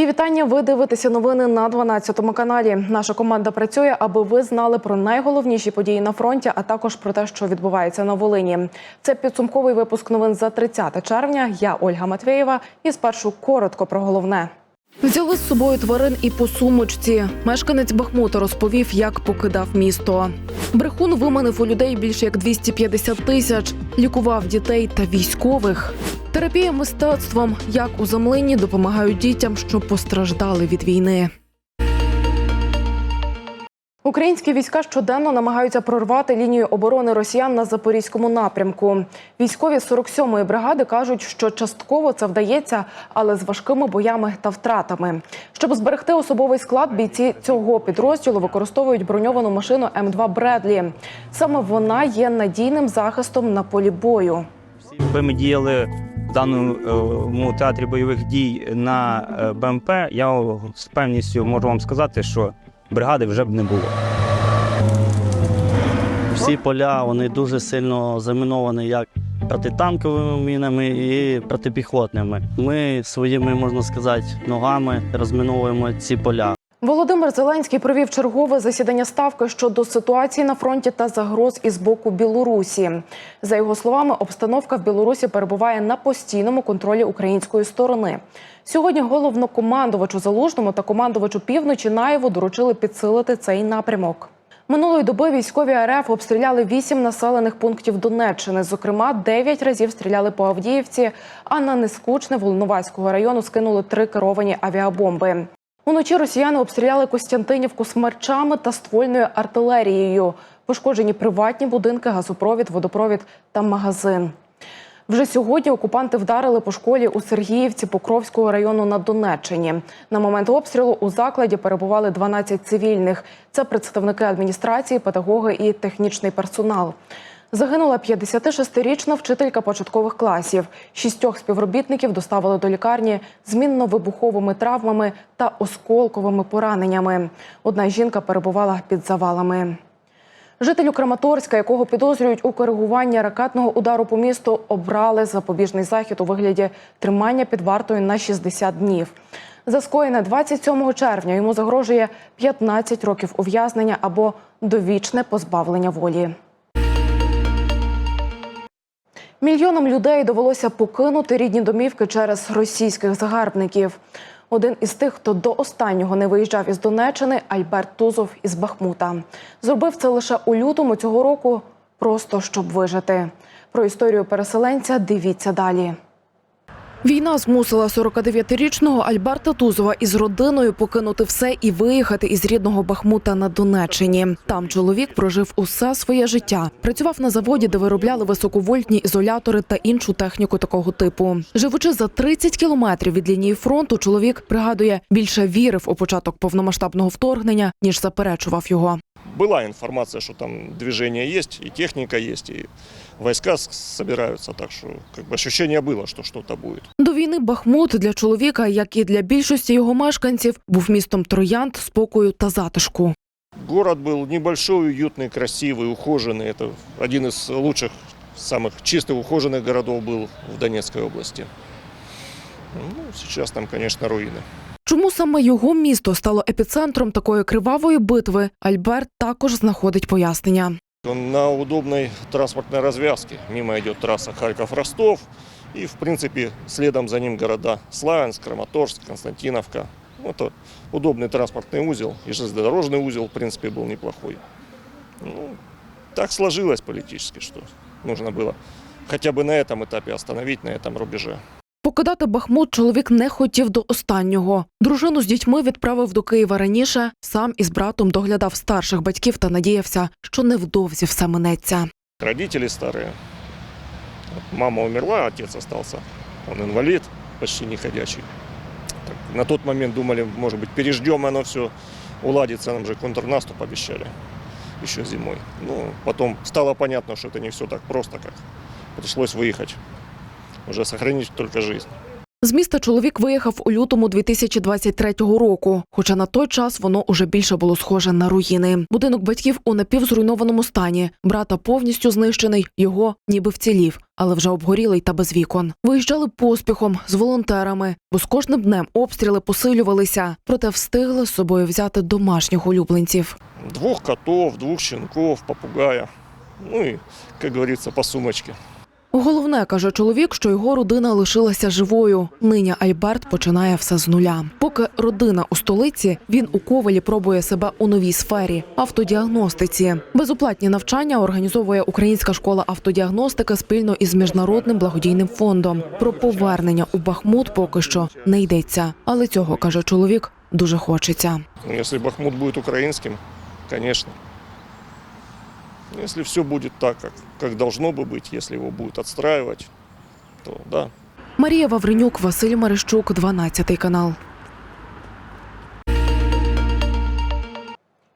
Мої вітання. Ви дивитеся новини на 12 каналі. Наша команда працює, аби ви знали про найголовніші події на фронті, а також про те, що відбувається на Волині. Це підсумковий випуск новин за 30 червня. Я Ольга Матвєєва. І спершу коротко про головне. Взяли з собою тварин і по сумочці. Мешканець Бахмута розповів, як покидав місто. Брехун виманив у людей більше як 250 тисяч, лікував дітей та військових. Терапія мистецтвом, як у замлині допомагають дітям, що постраждали від війни. Українські війська щоденно намагаються прорвати лінію оборони росіян на запорізькому напрямку. Військові 47-ї бригади кажуть, що частково це вдається, але з важкими боями та втратами. Щоб зберегти особовий склад, бійці цього підрозділу використовують броньовану машину М2 Бредлі. Саме вона є надійним захистом на полі бою. Якби ми діяли в даному театрі бойових дій на е, БМП, я з певністю можу вам сказати, що бригади вже б не було. Всі поля вони дуже сильно заміновані як протитанковими мінами і протипіхотними. Ми своїми, можна сказати, ногами розміновуємо ці поля. Володимир Зеленський провів чергове засідання ставки щодо ситуації на фронті та загроз із боку Білорусі. За його словами, обстановка в Білорусі перебуває на постійному контролі української сторони. Сьогодні головнокомандувачу залужному та командувачу півночі Наєву доручили підсилити цей напрямок. Минулої доби військові РФ обстріляли вісім населених пунктів Донеччини. Зокрема, дев'ять разів стріляли по Авдіївці, а на Нескучне Волноваського району скинули три керовані авіабомби. Уночі росіяни обстріляли Костянтинівку смерчами та ствольною артилерією. Пошкоджені приватні будинки, газопровід, водопровід та магазин. Вже сьогодні окупанти вдарили по школі у Сергіївці Покровського району на Донеччині. На момент обстрілу у закладі перебували 12 цивільних. Це представники адміністрації, педагоги і технічний персонал. Загинула 56-річна вчителька початкових класів. Шістьох співробітників доставили до лікарні з мінно-вибуховими травмами та осколковими пораненнями. Одна жінка перебувала під завалами. Жителю Краматорська, якого підозрюють у коригуванні ракетного удару по місту, обрали запобіжний захід у вигляді тримання під вартою на 60 днів. За скоєне 27 червня йому загрожує 15 років ув'язнення або довічне позбавлення волі. Мільйонам людей довелося покинути рідні домівки через російських загарбників. Один із тих, хто до останнього не виїжджав із Донеччини, Альберт Тузов із Бахмута. Зробив це лише у лютому цього року, просто щоб вижити. Про історію переселенця дивіться далі. Війна змусила 49-річного Альберта Тузова із родиною покинути все і виїхати із рідного Бахмута на Донеччині. Там чоловік прожив усе своє життя. Працював на заводі, де виробляли високовольтні ізолятори та іншу техніку такого типу. Живучи за 30 кілометрів від лінії фронту, чоловік пригадує більше вірив у початок повномасштабного вторгнення, ніж заперечував його. Была информация, что там движение есть, и техника есть, и войска с- собираются, так что как бы ощущение было, что что-то будет. До війни Бахмут для чоловіка, як і для більшості його мешканців, був містом троянд, спокою та затишку. Город был небольшой, уютный, красивый, ухоженный. Это один из лучших, самых чистых, ухоженных городов был в Донецкой области. Ну, сейчас там, конечно, руины. Чому саме його місто стало епіцентром такої кривавої битви? Альберт також знаходить пояснення. Он на удобной транспортной развязке. Мимо идет трасса Харьков-Ростов. И, в принципе, следом за ним города Славянск, Краматорск, Константиновка. Ну, Это удобный транспортный узел. И железнодорожный узел, в принципе, был неплохой. Ну, так сложилось политически, что нужно было хотя бы на этом этапе остановить, на этом рубеже. Покидати Бахмут чоловік не хотів до останнього. Дружину з дітьми відправив до Києва раніше. Сам із братом доглядав старших батьків та надіявся, що невдовзі все минеться. Родители старые. Вот Мама умерла, отец остался. Он инвалид, почти не ходячий. Так, на тот момент думали, может быть, переждем оно все, уладится, нам же контрнаступ обещали еще зимой. Ну, потом стало понятно, что это не все так просто, как пришлось выехать. Уже сохранить только жизнь. З міста чоловік виїхав у лютому 2023 року. Хоча на той час воно уже більше було схоже на руїни. Будинок батьків у напівзруйнованому стані. Брата повністю знищений, його ніби вцілів, але вже обгорілий та без вікон. Виїжджали поспіхом з волонтерами, бо з кожним днем обстріли посилювалися, проте встигли з собою взяти домашніх улюбленців. Двух котов, двух щенков, попугая. Ну и, как говорится, по сумочке. Головне каже чоловік, що його родина лишилася живою. Нині Альберт починає все з нуля. Поки родина у столиці, він у ковалі пробує себе у новій сфері автодіагностиці. Безоплатні навчання організовує Українська школа автодіагностики спільно із міжнародним благодійним фондом. Про повернення у Бахмут поки що не йдеться, але цього каже чоловік. Дуже хочеться. Если Бахмут будет украинским, конечно. Если все будет так, как, как должно бы быть, если его будут отстраивать, то да, Марія Вавренюк, Василь Марищук, 12 канал.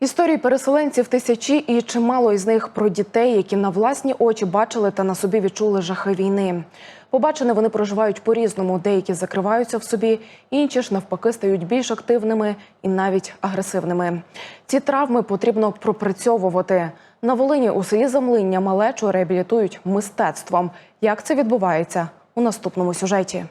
Історії переселенців тисячі і чимало із них про дітей, які на власні очі бачили та на собі відчули жахи війни. Побачене вони проживають по-різному. Деякі закриваються в собі, інші ж навпаки стають більш активними і навіть агресивними. Ці травми потрібно пропрацьовувати. На Волині у селі Замлиння малечу реабілітують мистецтвом. Як це відбувається у наступному сюжеті?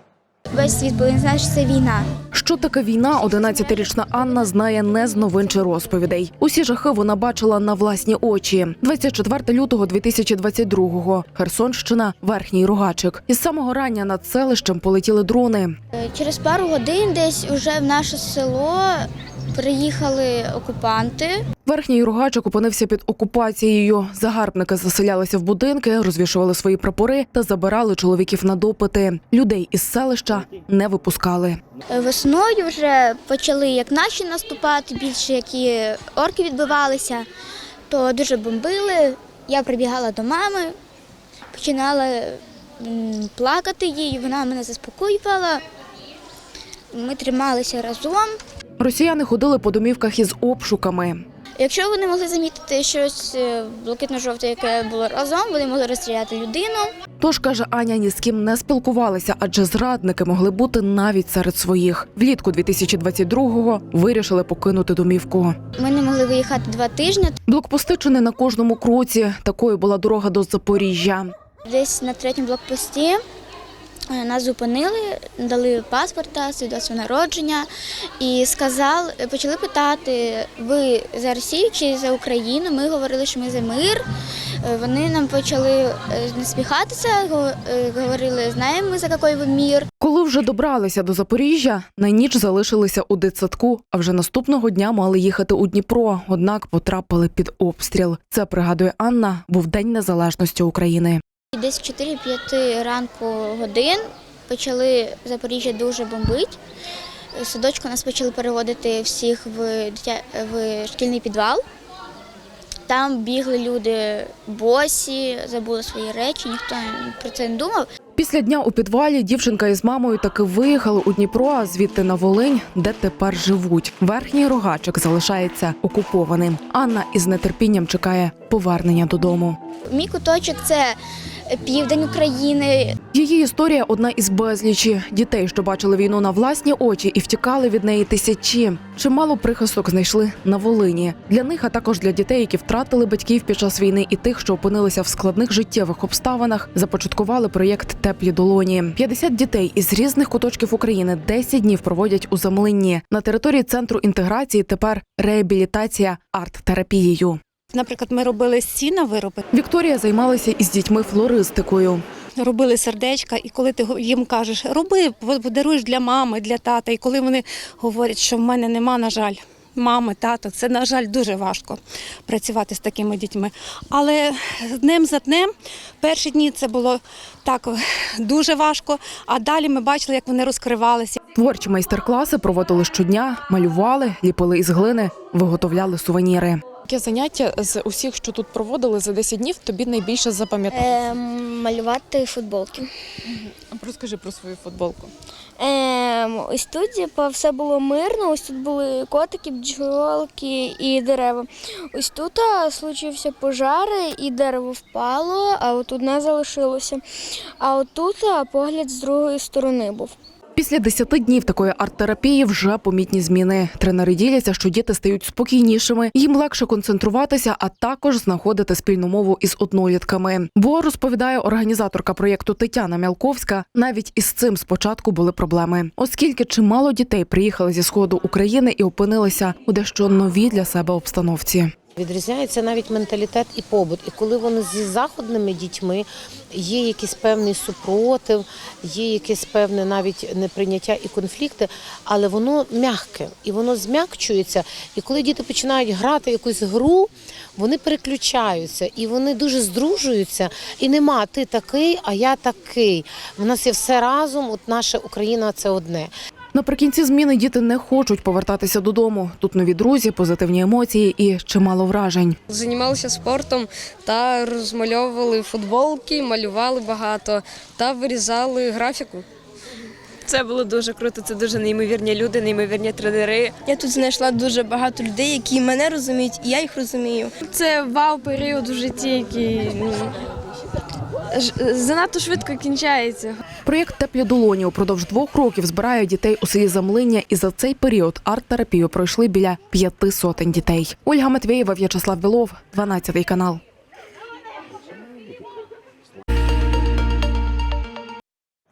Весь світ повинен знати, що це війна. Що таке війна? 11-річна Анна знає не з новин чи розповідей. Усі жахи вона бачила на власні очі. 24 лютого 2022-го. Херсонщина, верхній рогачик. Із самого рання над селищем полетіли дрони. Е, Через пару годин десь уже в наше село приїхали окупанти. Верхній рогачик опинився під окупацією. Загарбники заселялися в будинки, розвішували свої прапори та забирали чоловіків на допити. Людей із селища не випускали. Е, Весною вже почали як наші наступати, більше які орки відбивалися, то дуже бомбили. Я прибігала до мами, починала плакати їй, вона мене заспокоювала. Ми трималися разом. Росіяни ходили по домівках із обшуками. Якщо вони могли замітити щось е, блакитно-жовте, яке було разом, вони могли розстріляти людину. Тож каже Аня, ні з ким не спілкувалися, адже зрадники могли бути навіть серед своїх. Влітку 2022-го вирішили покинути домівку. Ми не могли виїхати два тижні. Блокпости чи не на кожному кроці. Такою була дорога до Запоріжжя. Десь на третьому блокпості нас зупинили, дали паспорта, свідоцтво народження і сказали, почали питати, ви за Росію чи за Україну? Ми говорили, що ми за мир. Е, Вони нам почали е, насміхатися, го- е, говорили, знаємо ми за який ви мір. Коли вже добралися до Запоріжжя, на ніч залишилися у дитсадку, а вже наступного дня мали їхати у Дніпро, однак потрапили під обстріл. Це пригадує Анна, був День Незалежності України. Десь 4-5 ранку годин почали Запоріжжя дуже бомбити. Садочку нас почали переводити всіх в, дитя... в шкільний підвал. Там бігли люди босі, забули свої речі, ніхто про це не думав. Після дня у підвалі дівчинка із мамою таки виїхали у Дніпро, а звідти на Волинь, де тепер живуть. Верхній рогачик залишається окупованим. Анна із нетерпінням чекає повернення додому. Мій куточок це південь України. Її історія одна із безлічі дітей, що бачили війну на власні очі і втікали від неї тисячі. Чимало прихисток знайшли на Волині. Для них, а також для дітей, які втратили батьків під час війни, і тих, що опинилися в складних життєвих обставинах, започаткували проєкт Теплі долоні. 50 дітей із різних куточків України 10 днів проводять у Замлинні. На території центру інтеграції тепер реабілітація арт-терапією. Наприклад, ми робили з сіна вироби, Вікторія займалася із дітьми флористикою. робили сердечка, і коли ти їм кажеш, роби, подаруєш для мами, для тата. І коли вони говорять, що в мене нема, на жаль, мами, тата, це, на жаль, дуже важко працювати з такими дітьми. Але днем за днем, перші дні це було так дуже важко, а далі ми бачили, як вони розкривалися. Творчі майстер-класи проводили щодня, малювали, ліпили із глини, виготовляли сувеніри. Яке заняття з усіх, що тут проводили за 10 днів, тобі найбільше запам'яталося? Ем, малювати футболки. Розкажи про свою футболку. Ем, ось тут типу, все було мирно, ось тут були котики, бджолки і дерева. Ось тут случився пожар, і дерево впало, а от одне залишилося. А от тут погляд з другої сторони був. Після 10 днів такої арт-терапії вже помітні зміни. Тренери діляться, що діти стають спокійнішими, їм легше концентруватися, а також знаходити спільну мову із однолітками. Бо розповідає організаторка проєкту Тетяна Мялковська. Навіть із цим спочатку були проблеми, оскільки чимало дітей приїхали зі сходу України і опинилися у дещо новій для себе обстановці. Відрізняється навіть менталітет і побут. І коли вони зі заходними дітьми є якийсь певний супротив, є якесь певне навіть неприйняття і конфлікти, але воно м'яке і воно зм'якчується. І коли діти починають грати якусь гру, вони переключаються і вони дуже здружуються. І нема ти такий, а я такий. В нас є все разом. От наша Україна це одне. Наприкінці зміни діти не хочуть повертатися додому. Тут нові друзі, позитивні емоції і чимало вражень. Займалися спортом та розмальовували футболки, малювали багато та вирізали графіку. Це було дуже круто. Це дуже неймовірні люди, неймовірні тренери. Я тут знайшла дуже багато людей, які мене розуміють, і я їх розумію. Це вау період у житті, який ну, занадто швидко кінчається. Проєкт Теплі долоні упродовж двох років збирає дітей у селі Замлиння, і за цей період арт-терапію пройшли біля п'яти сотень дітей. Ольга Матвєєва, В'ячеслав Білов, 12 канал.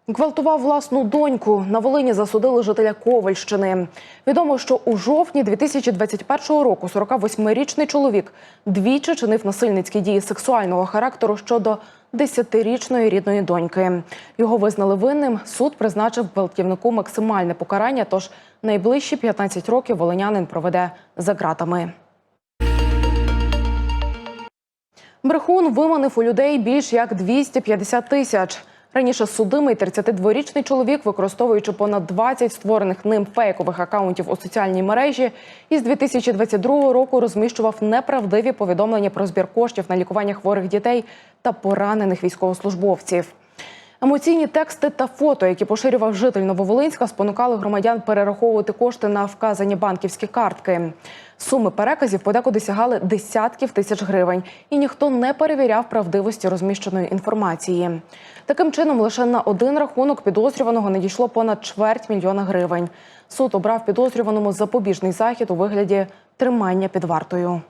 Гвалтував власну доньку. На Волині засудили жителя Ковальщини. Відомо, що у жовтні 2021 року 48-річний чоловік двічі чинив насильницькі дії сексуального характеру щодо 10-річної рідної доньки. Його визнали винним. Суд призначив гвалтівнику максимальне покарання. Тож найближчі 15 років волинянин проведе за ґратами. Брехун виманив у людей більш як 250 тисяч. Раніше судимий 32-річний чоловік, використовуючи понад 20 створених ним фейкових акаунтів у соціальній мережі, із 2022 року розміщував неправдиві повідомлення про збір коштів на лікування хворих дітей та поранених військовослужбовців. Емоційні тексти та фото, які поширював житель Нововолинська, спонукали громадян перераховувати кошти на вказані банківські картки. Суми переказів подекуди сягали десятків тисяч гривень, і ніхто не перевіряв правдивості розміщеної інформації. Таким чином, лише на один рахунок підозрюваного надійшло понад чверть мільйона гривень. Суд обрав підозрюваному запобіжний захід у вигляді тримання під вартою.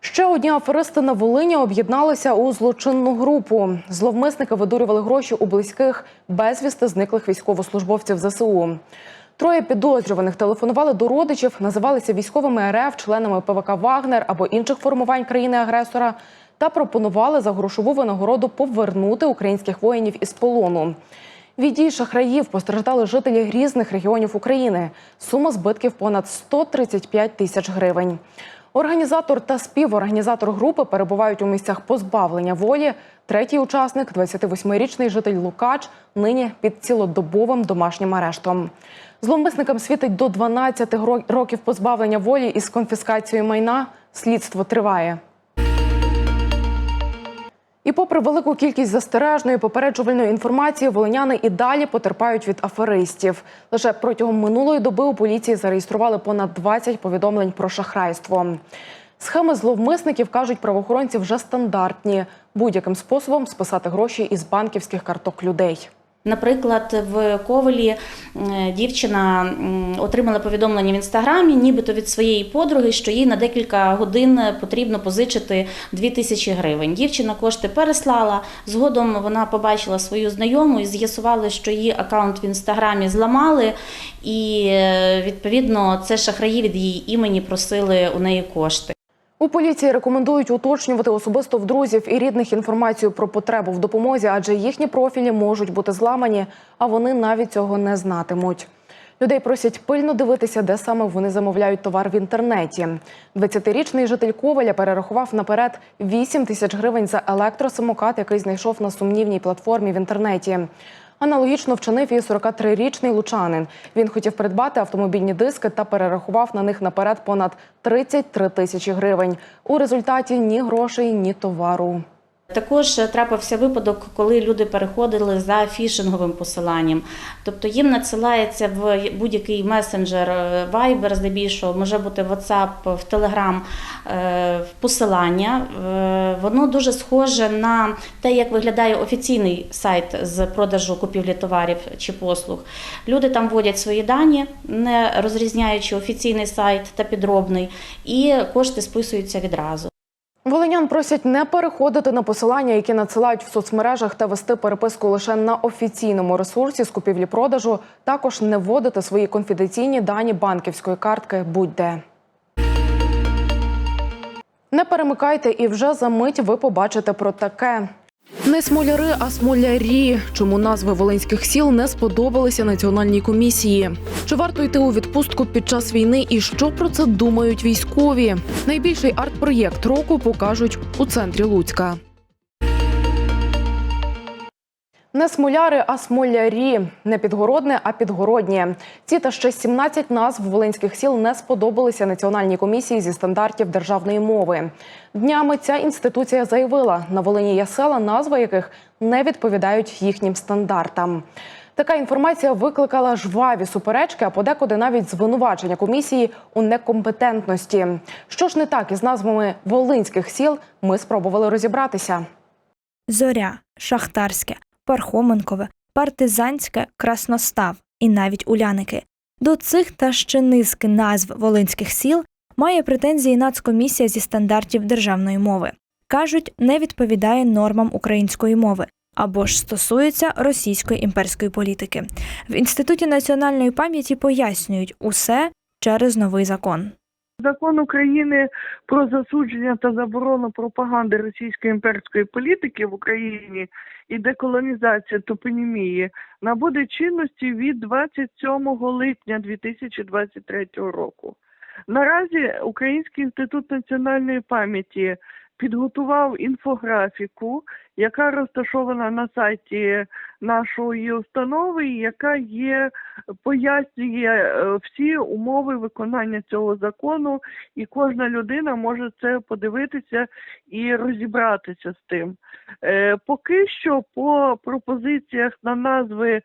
Ще одні аферисти на Волині об'єдналися у злочинну групу. Зловмисники видурювали гроші у близьких безвісти зниклих військовослужбовців ЗСУ. Троє підозрюваних телефонували до родичів, називалися військовими РФ, членами ПВК Вагнер або інших формувань країни-агресора та пропонували за грошову винагороду повернути українських воїнів із полону. Від дій шахраїв постраждали жителі різних регіонів України. Сума збитків понад 135 тисяч гривень. Організатор та співорганізатор групи перебувають у місцях позбавлення волі. Третій учасник, 28-річний житель Лукач, нині під цілодобовим домашнім арештом. Зловмисникам світить до 12 років позбавлення волі із конфіскацією майна. Слідство триває. І попри велику кількість застережної попереджувальної інформації, волиняни і далі потерпають від аферистів. Лише протягом минулої доби у поліції зареєстрували понад 20 повідомлень про шахрайство. Схеми зловмисників кажуть правоохоронці вже стандартні будь-яким способом списати гроші із банківських карток людей. Наприклад, в Ковелі е, дівчина отримала повідомлення в інстаграмі, нібито від своєї подруги, що їй на декілька годин потрібно позичити 2 тисячі гривень. Дівчина кошти переслала. Згодом вона побачила свою знайому і з'ясували, що її аккаунт в інстаграмі зламали, і е, відповідно це шахраї від її імені просили у неї кошти. У поліції рекомендують уточнювати особисто в друзів і рідних інформацію про потребу в допомозі, адже їхні профілі можуть бути зламані, а вони навіть цього не знатимуть. Людей просять пильно дивитися, де саме вони замовляють товар в інтернеті. 20-річний житель Коваля перерахував наперед 8 тисяч гривень за електросамокат, який знайшов на сумнівній платформі в інтернеті. Аналогічно вчинив і 43-річний лучанин. Він хотів придбати автомобільні диски та перерахував на них наперед понад 33 тисячі гривень. У результаті ні грошей, ні товару. Також е, трапився випадок, коли люди переходили за фішинговим посиланням. Тобто їм надсилається в будь-який месенджер е, Viber, здебільшого, може бути WhatsApp, в Telegram е, посилання. Воно дуже схоже на те, як виглядає офіційний сайт з продажу купівлі товарів чи послуг. Люди там вводять свої дані, не розрізняючи офіційний сайт та підробний, і кошти списуються відразу. Волинян просять не переходити на посилання, які надсилають в соцмережах, та вести переписку лише на офіційному ресурсі з купівлі-продажу. Також не вводити свої конфіденційні дані банківської картки будь-де. Не перемикайте, і вже за мить ви побачите про таке. Не смоляри, а смолярі. Чому назви волинських сіл не сподобалися національній комісії? Чи варто йти у відпустку під час війни і що про це думають військові? Найбільший арт-проєкт року покажуть у центрі Луцька. Не смоляри, а смолярі. Не підгородне, а підгородні. Ці та ще 17 назв волинських сіл не сподобалися Національній комісії зі стандартів державної мови. Днями ця інституція заявила, на Волині є села, назви яких не відповідають їхнім стандартам. Така інформація викликала жваві суперечки, а подекуди навіть звинувачення комісії у некомпетентності. Що ж не так із назвами волинських сіл, ми спробували розібратися. Зоря, Шахтарське, Пархоменкове, Партизанське, Красностав і навіть Уляники. До цих та ще низки назв волинських сіл має претензії Нацкомісія зі стандартів державної мови. Кажуть, не відповідає нормам української мови або ж стосується російської імперської політики. В Інституті національної пам'яті пояснюють усе через новий закон. Закон України про засудження та заборону пропаганди російської імперської політики в Україні і деколонізація топонімії набуде чинності від 27 липня 2023 року. Наразі Український інститут національної пам'яті підготував інфографіку, яка розташована на сайті нашої установи, яка є пояснює е, всі умови виконання цього закону, і кожна людина може це подивитися і розібратися з тим. Е, Поки що по пропозиціях на назви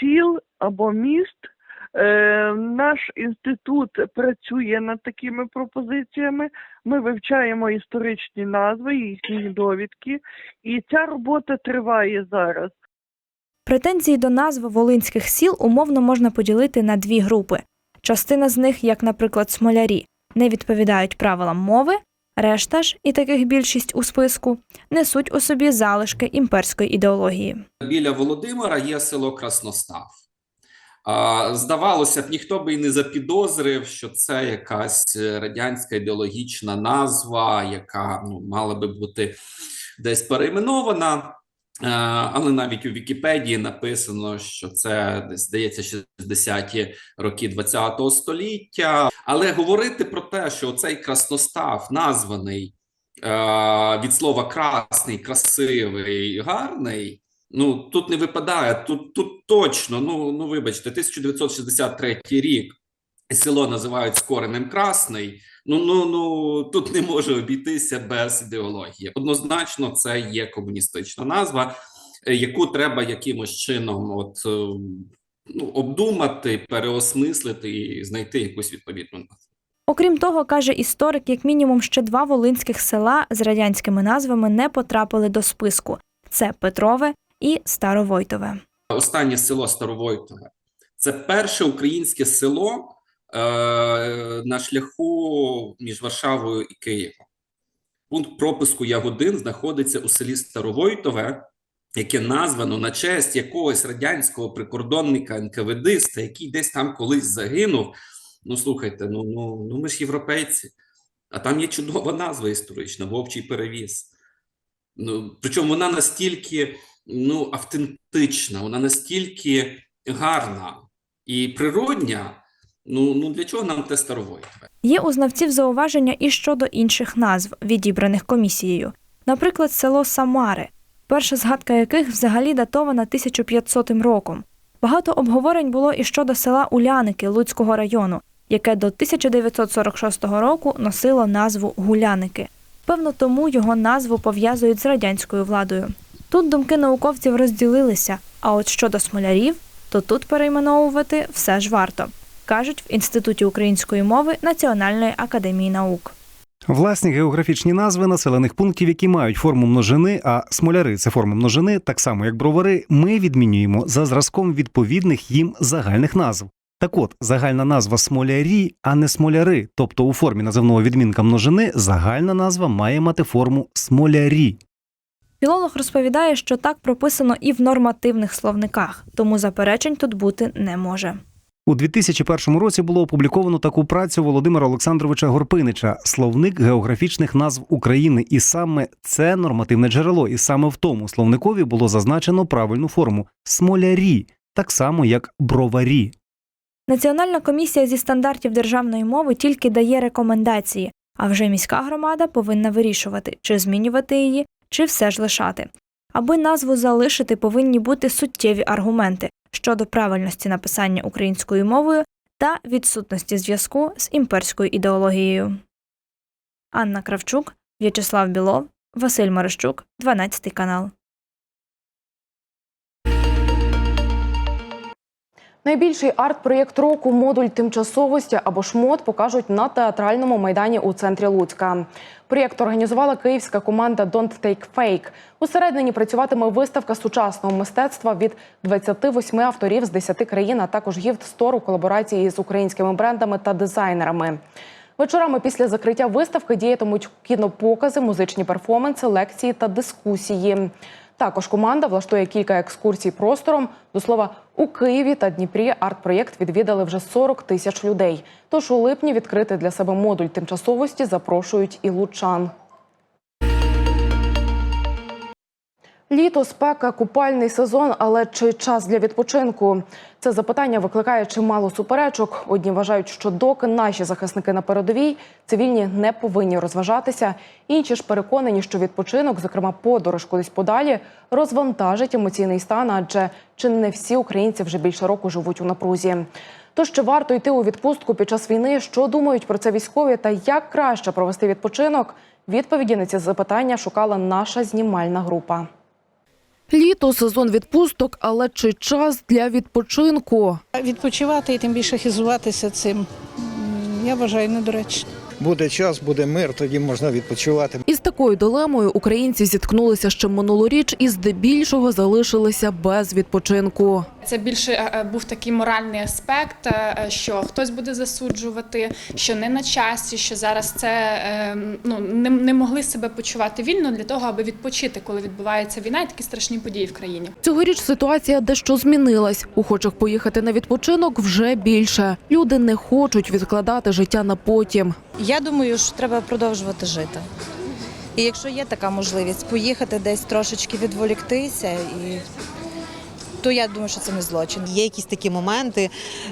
сіл або міст. Е, Наш інститут працює над такими пропозиціями. Ми вивчаємо історичні назви, їхні довідки, і ця робота триває зараз. Претензії до назв волинських сіл умовно можна поділити на дві групи. Частина з них, як, наприклад, смолярі, не відповідають правилам мови, решта ж, і таких більшість у списку, несуть у собі залишки імперської ідеології. Біля Володимира є село Красностав. Здавалося б, ніхто би і не запідозрив, що це якась е, радянська ідеологічна назва, яка ну, мала би бути десь перейменована. Е, Але навіть у Вікіпедії написано, що це десь здається 60-ті роки ХХ століття. Але говорити про те, що цей красностав названий е, від слова красний, красивий, гарний. Ну тут не випадає. Тут тут точно. Ну ну вибачте, 1963 рік село називають з коренем красний. Ну ну ну тут не може обійтися без ідеології. Однозначно, це є комуністична назва, е, яку треба якимось чином, от е, ну обдумати, переосмислити і знайти якусь відповідну назву. Окрім того, каже історик, як мінімум ще два волинських села з радянськими назвами не потрапили до списку: це Петрове і Старовойтове. Останнє село Старовойтове це перше українське село е, на шляху між Варшавою і Києвом. Пункт пропуску Ягодин знаходиться у селі Старовойтове, яке названо на честь якогось радянського прикордонника НКВДиста, який десь там колись загинув. Ну, слухайте, ну, ну, ну ми ж європейці, а там є чудова назва історична, вовчий перевіз. Ну, причому вона настільки ну, автентична, вона настільки гарна і природня. Ну, ну для чого нам те старовойтове? Є у знавців зауваження і щодо інших назв, відібраних комісією. Наприклад, село Самари, перша згадка яких взагалі датована 1500 роком. Багато обговорень було і щодо села Уляники Луцького району, яке до 1946 року носило назву Гуляники. Певно, тому його назву пов'язують з радянською владою. Тут думки науковців розділилися. А от щодо смолярів, то тут перейменовувати все ж варто, кажуть в Інституті української мови Національної академії наук. Власні географічні назви населених пунктів, які мають форму множини, а смоляри це форма множини, так само як бровари, ми відмінюємо за зразком відповідних їм загальних назв. Так от, загальна назва смолярі, а не смоляри, тобто у формі називного відмінка множини загальна назва має мати форму смолярі. Філолог розповідає, що так прописано і в нормативних словниках, тому заперечень тут бути не може. У 2001 році було опубліковано таку працю Володимира Олександровича Горпинича Словник географічних назв України, і саме це нормативне джерело, і саме в тому словникові було зазначено правильну форму смолярі, так само як броварі. Національна комісія зі стандартів державної мови тільки дає рекомендації, а вже міська громада повинна вирішувати, чи змінювати її, чи все ж лишати. Аби назву залишити, повинні бути суттєві аргументи щодо правильності написання українською мовою та відсутності зв'язку з імперською ідеологією. Анна Кравчук, В'ячеслав Білов, Василь Марищук, 12 канал. Найбільший арт-проєкт року модуль тимчасовості або шмот покажуть на театральному майдані у центрі Луцька. Проєкт організувала київська команда Don't Take Fake. Усередині працюватиме виставка сучасного мистецтва від 28 авторів з 10 країн, а також гіфт-стор у колаборації з українськими брендами та дизайнерами. Вечорами після закриття виставки діятимуть кінопокази, музичні перформанси, лекції та дискусії. Також команда влаштує кілька екскурсій простором. До слова, у Києві та Дніпрі арт-проєкт відвідали вже 40 тисяч людей. Тож у липні відкрити для себе модуль тимчасовості запрошують і лучан. Літо, спека, купальний сезон, але чи час для відпочинку? Це запитання викликає чимало суперечок. Одні вважають, що доки наші захисники на передовій, цивільні не повинні розважатися. Інші ж переконані, що відпочинок, зокрема подорож кудись подалі, розвантажить емоційний стан, адже чи не всі українці вже більше року живуть у напрузі. Тож чи варто йти у відпустку під час війни? Що думають про це військові та як краще провести відпочинок? Відповіді на ці запитання шукала наша знімальна група. Літо сезон відпусток, але чи час для відпочинку? Відпочивати і тим більше хизуватися цим, я вважаю, недоречно. Буде час, буде мир, тоді можна відпочивати. Із такою дилемою українці зіткнулися ще минулоріч і здебільшого залишилися без відпочинку. Це більше е, е, був такий моральний аспект, е, що хтось буде засуджувати, що не на часі, що зараз це ну не, не могли себе почувати вільно для того, аби відпочити, коли відбувається війна і такі страшні події в країні. Цьогоріч ситуація дещо змінилась. Охочих поїхати на відпочинок вже більше. Люди не хочуть відкладати життя на потім. Я думаю, що треба продовжувати жити. І якщо є така можливість поїхати десь трошечки відволіктися, і то я думаю, що це не злочин. Є якісь такі моменти,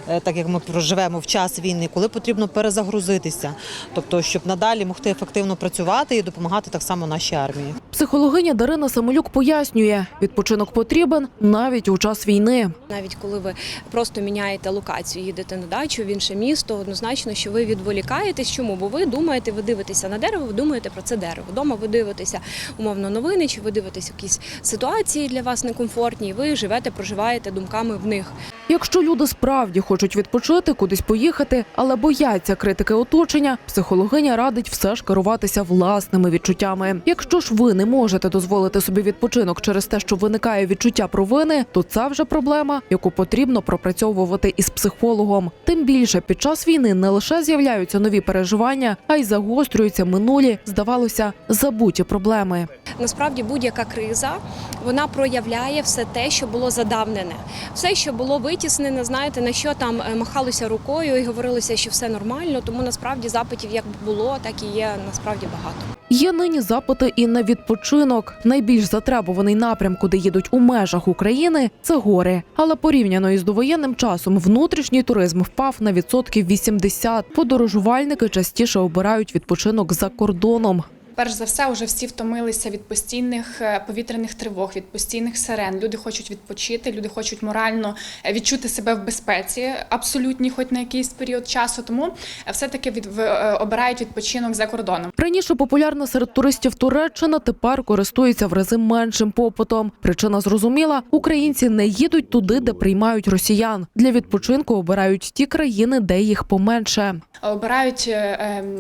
е, так як ми проживемо в час війни, коли потрібно перезагрузитися, тобто щоб надалі могти ефективно працювати і допомагати так само нашій армії. Психологиня Дарина Самолюк пояснює, відпочинок потрібен навіть у час війни. Навіть коли ви просто міняєте локацію, їдете на дачу в інше місто, однозначно, що ви відволікаєтесь. Чому? Бо ви думаєте, ви дивитеся на дерево, ви думаєте про це дерево. Вдома ви дивитеся умовно новини, чи ви дивитеся якісь ситуації для вас некомфортні, і ви живете, проживаєте думками в них. Якщо люди справді хочуть відпочити, кудись поїхати, але бояться критики оточення, психологиня радить все ж керуватися власними відчуттями. Якщо ж ви не можете дозволити собі відпочинок через те, що виникає відчуття провини, то це вже проблема, яку потрібно пропрацьовувати із психологом. Тим більше під час війни не лише з'являються нові переживання, а й загострюються минулі, здавалося, забуті проблеми. Насправді будь-яка криза вона проявляє все те, що було задавнене, все, що було витіснене, знаєте, на що там е, махалося рукою і говорилося, що все нормально. Тому насправді запитів як було, так і є насправді багато. Є нині запити і на відпочинок. Найбільш затребуваний напрям, куди їдуть у межах України, це гори. Але порівняно із довоєнним часом внутрішній туризм впав на відсотків 80. Подорожувальники частіше обирають відпочинок за кордоном. Перш за все, вже всі втомилися від постійних е, повітряних тривог, від постійних сирен. Люди хочуть відпочити, люди хочуть морально е, відчути себе в безпеці, абсолютній, хоч на якийсь період часу. Тому е, все-таки від, е, обирають відпочинок за кордоном. Раніше популярна серед туристів Туреччина тепер користується в рази меншим попитом. Причина зрозуміла: українці не їдуть туди, де приймають росіян. Для відпочинку обирають ті країни, де їх поменше. Обирають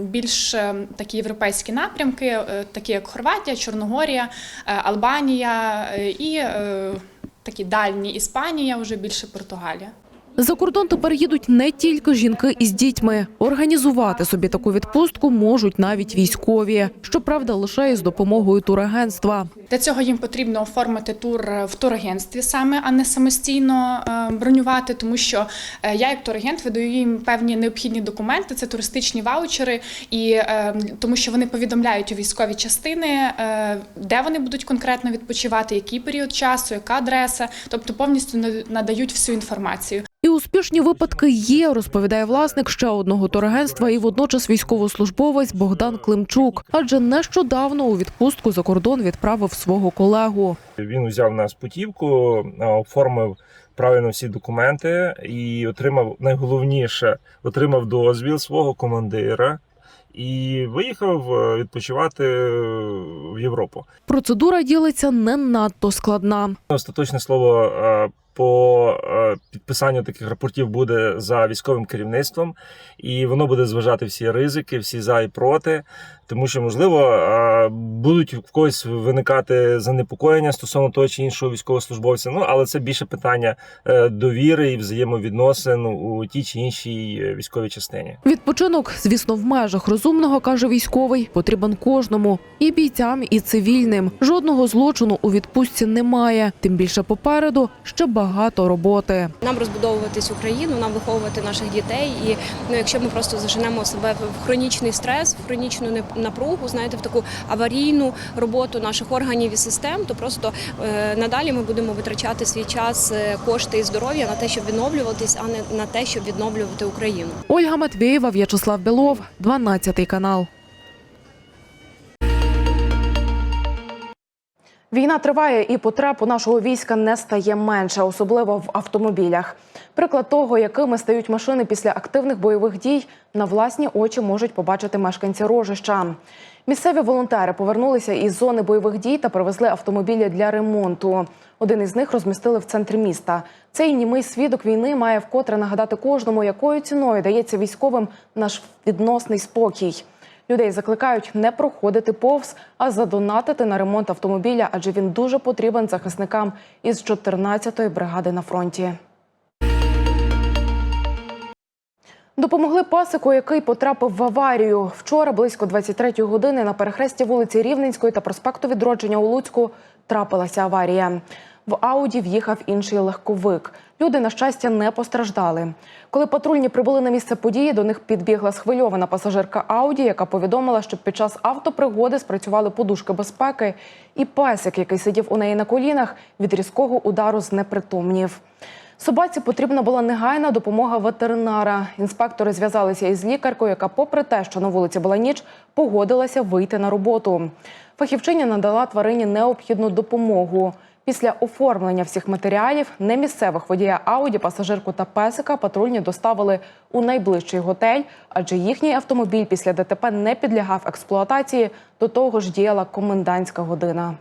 більш такі європейські напрямки, е, такі як Хорватія, Чорногорія, е, Албанія е, і такі дальні Іспанія, вже більше Португалія. За кордон тепер їдуть не тільки жінки із дітьми. Організувати собі таку відпустку можуть навіть військові. Щоправда, лише із допомогою турагентства. Для цього їм потрібно оформити тур в турагентстві саме, а не самостійно е, бронювати, тому що е, я, як турагент, видаю їм певні необхідні документи, це туристичні ваучери, і е, тому що вони повідомляють у військові частини, де вони будуть конкретно відпочивати, який період часу, яка адреса, тобто повністю на- надають всю інформацію. І успішні випадки є, розповідає власник ще одного турагентства і водночас військовослужбовець Богдан Климчук. Адже нещодавно у відпустку за кордон відправив свого колегу. Він взяв нас путівку, оформив правильно всі документи і отримав найголовніше отримав дозвіл свого командира і виїхав е, відпочивати в Європу. Процедура ділиться не надто складна. Остаточне слово е, по е, підписанню таких рапортів буде за військовим керівництвом, і воно буде зважати всі ризики, всі за і проти, тому що можливо е, будуть в когось виникати занепокоєння стосовно того чи іншого військовослужбовця. Ну але це більше питання е, довіри і взаємовідносин у тій чи іншій військовій частині. Відпочинок, звісно, в межах розумного, каже військовий, потрібен кожному і бійцям, і цивільним. Жодного злочину у відпустці немає. Тим більше попереду ще багато роботи. Нам розбудовуватись Україну, нам виховувати наших дітей. І ну, якщо ми просто заженемо себе в хронічний стрес, в хронічну напругу, знаєте, в таку аварійну роботу наших органів і систем, то просто е, надалі ми будемо витрачати свій час, е, кошти і здоров'я на те, щоб відновлюватись, а не на те, щоб відновлювати Україну. Ольга Матвєєва, В'ячеслав Білов, 12 канал. Війна триває, і потреб у нашого війська не стає менше, особливо в автомобілях. Приклад того, якими стають машини після активних бойових дій, на власні очі можуть побачити мешканці рожища. Місцеві волонтери повернулися із зони бойових дій та привезли автомобілі для ремонту. Один із них розмістили в центрі міста. Цей німий свідок війни має вкотре нагадати кожному, якою ціною дається військовим наш відносний спокій. Людей закликають не проходити повз, а задонатити на ремонт автомобіля, адже він дуже потрібен захисникам із 14-ї бригади на фронті. Допомогли пасику, який потрапив в аварію. Вчора близько 23-ї години на перехресті вулиці Рівненської та проспекту Відродження у Луцьку трапилася аварія. В Ауді в'їхав інший легковик. Люди, на щастя, не постраждали. Коли патрульні прибули на місце події, до них підбігла схвильована пасажирка Ауді, яка повідомила, що під час автопригоди спрацювали подушки безпеки, і песик, який сидів у неї на колінах, від різкого удару знепритомнів. Собаці потрібна була негайна допомога ветеринара. Інспектори зв'язалися із лікаркою, яка, попри те, що на вулиці була ніч, погодилася вийти на роботу. Фахівчиня надала тварині необхідну допомогу. Після оформлення всіх матеріалів немісцевих водія Ауді, пасажирку та песика патрульні доставили у найближчий готель, адже їхній автомобіль після ДТП не підлягав експлуатації. До того ж діяла комендантська година.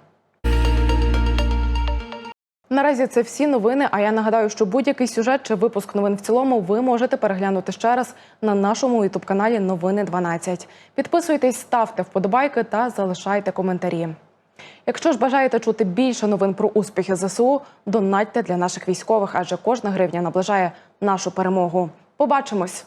Наразі це всі новини. А я нагадаю, що будь-який сюжет чи випуск новин в цілому ви можете переглянути ще раз на нашому ютуб каналі Новини 12. Підписуйтесь, ставте вподобайки та залишайте коментарі. Якщо ж бажаєте чути більше новин про успіхи ЗСУ, донатьте для наших військових, адже кожна гривня наближає нашу перемогу. Побачимось!